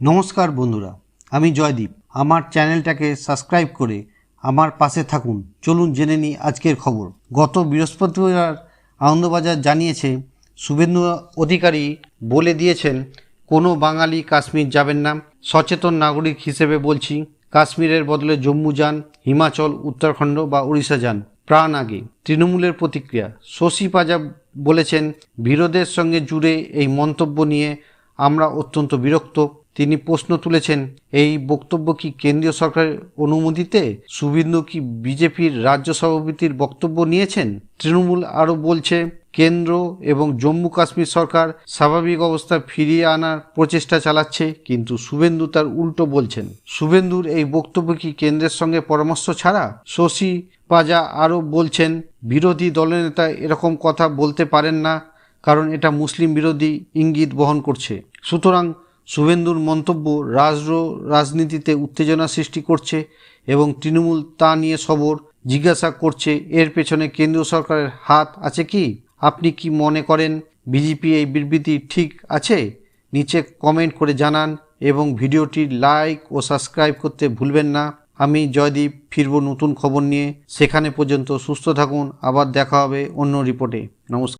নমস্কার বন্ধুরা, আমি জয়দীপ। আমার চ্যানেলটাকে সাবস্ক্রাইব করে আমার পাশে থাকুন। চলুন জেনে নিই আজকের খবর। গত বৃহস্পতিবার আনন্দবাজার জানিয়েছে, শুভেন্দু অধিকারী বলে দিয়েছেন, কোনো বাঙালি কাশ্মীর যাবেন না। সচেতন নাগরিক হিসেবে বলছি, কাশ্মীরের বদলে জম্মু যান, হিমাচল, উত্তরাখণ্ড বা উড়িষ্যা যান। প্রাণ আগে। তৃণমূলের প্রতিক্রিয়া। শশী পাজা বলেছেন, বিরোধের সঙ্গে জুড়ে এই মন্তব্য নিয়ে আমরা অত্যন্ত বিরক্ত। তিনি প্রশ্ন তুলেছেন, এই বক্তব্য কি কেন্দ্রীয় সরকারের অনুমতিতে শুভেন্দু কি বিজেপির রাজ্য সভাপতির বক্তব্য নিয়েছেন? তৃণমূল আরও বলছে, কেন্দ্র এবং জম্মু কাশ্মীর সরকার স্বাভাবিক অবস্থা ফিরিয়ে আনার প্রচেষ্টা চালাচ্ছে, কিন্তু শুভেন্দু তার উল্টো বলছেন। শুভেন্দুর এই বক্তব্য কি কেন্দ্রের সঙ্গে পরামর্শ ছাড়া? শশী পাজা আরও বলছেন, বিরোধী দলনেতা এরকম কথা বলতে পারেন না, কারণ এটা মুসলিম বিরোধী ইঙ্গিত বহন করছে। সুতরাং শুভেন্দুর মন্তব্য রাজ্য রাজনীতিতে উত্তেজনা সৃষ্টি করছে এবং তৃণমূল তা নিয়ে সবর জিজ্ঞাসা করছে। এর পেছনে কেন্দ্রীয় সরকারের হাত আছে কি? আপনি কি মনে করেন বিজেপি এই বিবৃতি ঠিক আছে? নিচে কমেন্ট করে জানান এবং ভিডিওটি লাইক ও সাবস্ক্রাইব করতে ভুলবেন না। আমি জয়দীপ, ফিরব নতুন খবর নিয়ে। সেখানে পর্যন্ত সুস্থ থাকুন। আবার দেখা হবে অন্য রিপোর্টে। নমস্কার।